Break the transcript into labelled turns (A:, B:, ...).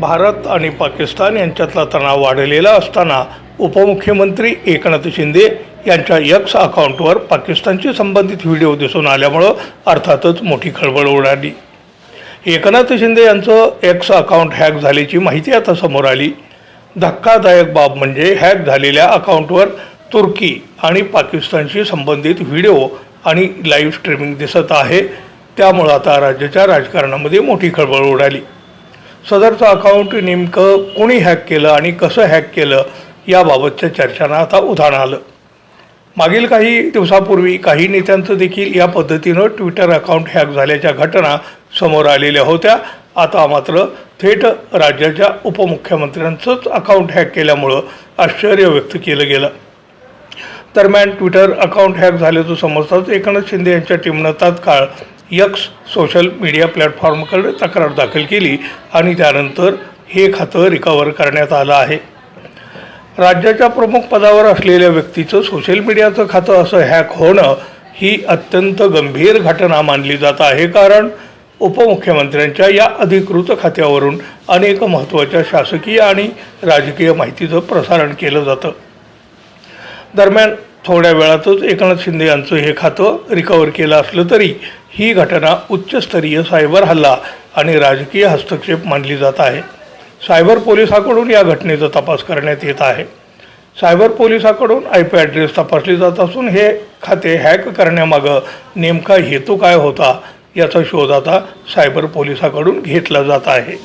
A: भारत आणि पाकिस्तान यांच्यातला तणाव वाढलेला असताना उपमुख्यमंत्री एकनाथ शिंदे यांच्या यक्स अकाउंटवर पाकिस्तानशी संबंधित व्हिडिओ दिसून आल्यामुळं अर्थातच मोठी खळबळ उडाली एकनाथ शिंदे यांचं एक्स अकाउंट हॅक झाल्याची माहिती आता समोर आली. धक्कादायक बाब म्हणजे हॅक झालेल्या अकाउंटवर तुर्की आणि पाकिस्तानशी संबंधित व्हिडिओ आणि लाईव्ह स्ट्रीमिंग दिसत आहे. त्यामुळं आता राज्याच्या राजकारणामध्ये मोठी खळबळ उडाली सदरचं अकाउंट नेमकं कोणी हॅक केलं आणि कसं हॅक केलं याबाबतच्या चर्चांना आता उधाण आलं. मागील काही दिवसापूर्वी काही नेत्यांचं देखील या पद्धतीनं ट्विटर अकाउंट हॅक झाल्याच्या घटना समोर आलेल्या होत्या. आता मात्र थेट राज्याच्या उपमुख्यमंत्र्यांचंच अकाउंट हॅक केल्यामुळं आश्चर्य व्यक्त केलं गेलं. दरम्यान ट्विटर अकाउंट हॅक झाल्याचं समजताच एकनाथ शिंदे यांच्या टीमनं तात्काळ यक्स सोशल मीडिया प्लॅटफॉर्मकडे तक्रार दाखल केली आणि त्यानंतर हे खातं रिकवर करण्यात आलं आहे. राज्याच्या प्रमुख पदावर असलेल्या व्यक्तीचं सोशल मीडियाचं खातं असं हॅक होणं ही अत्यंत गंभीर घटना मानली जात आहे कारण उपमुख्यमंत्र्यांच्या या अधिकृत खात्यावरून अनेक महत्त्वाच्या शासकीय आणि राजकीय माहितीचं प्रसारण केलं जातं. दरम्यान थोड्या वेळातच एकनाथ शिंदे यांचं हे खातं रिकवर केलं असलं तरी ही घटना उच्चस्तरीय सायबर हल्ला आणि राजकीय हस्तक्षेप मानली जात आहे. सायबर पोलिसाकडून या घटनेचा तपास करण्यात येत आहे. सायबर पोलिसाकडून आय पी ॲड्रेस तपासले जात असून हे खाते हॅक करण्यामागं नेमका हेतू काय होता याचा शोध आता सायबर पोलिसाकडून घेतला जात आहे.